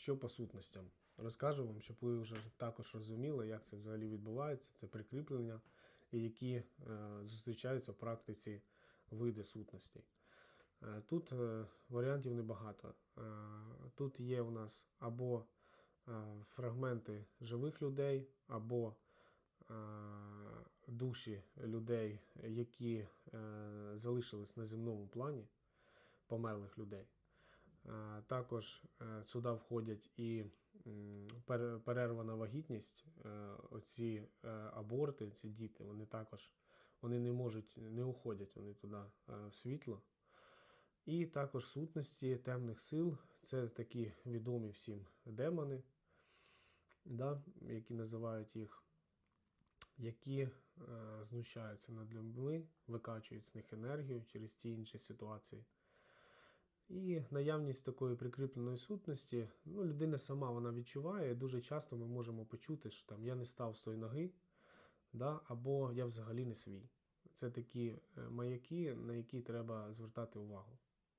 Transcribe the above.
що по сутностям. Розкажу вам, щоб ви вже також розуміли, як це взагалі відбувається, це прикріплення і які е, зустрічаються в практиці види сутностей. Е, Тут е, варіантів небагато. Е, Тут є у нас або е, фрагменти живих людей, або е, душі людей, які е, залишились на земному плані, померлих людей. Е, Також е, сюди входять і перервана вагітність, е, оці аборти, ці діти, вони також вони не можуть, не уходять вони туди в світло. І також сутності темних сил це такі відомі всім демони, да, які називають їх, які е, знущаються над людьми, викачують з них енергію через ті інші ситуації. І наявність такої прикріпленої сутності, ну, людина сама вона відчуває. Дуже часто ми можемо почути, що там я не став з тої ноги, да, або я взагалі не свій. Це такі е, маяки, на які треба звертати увагу.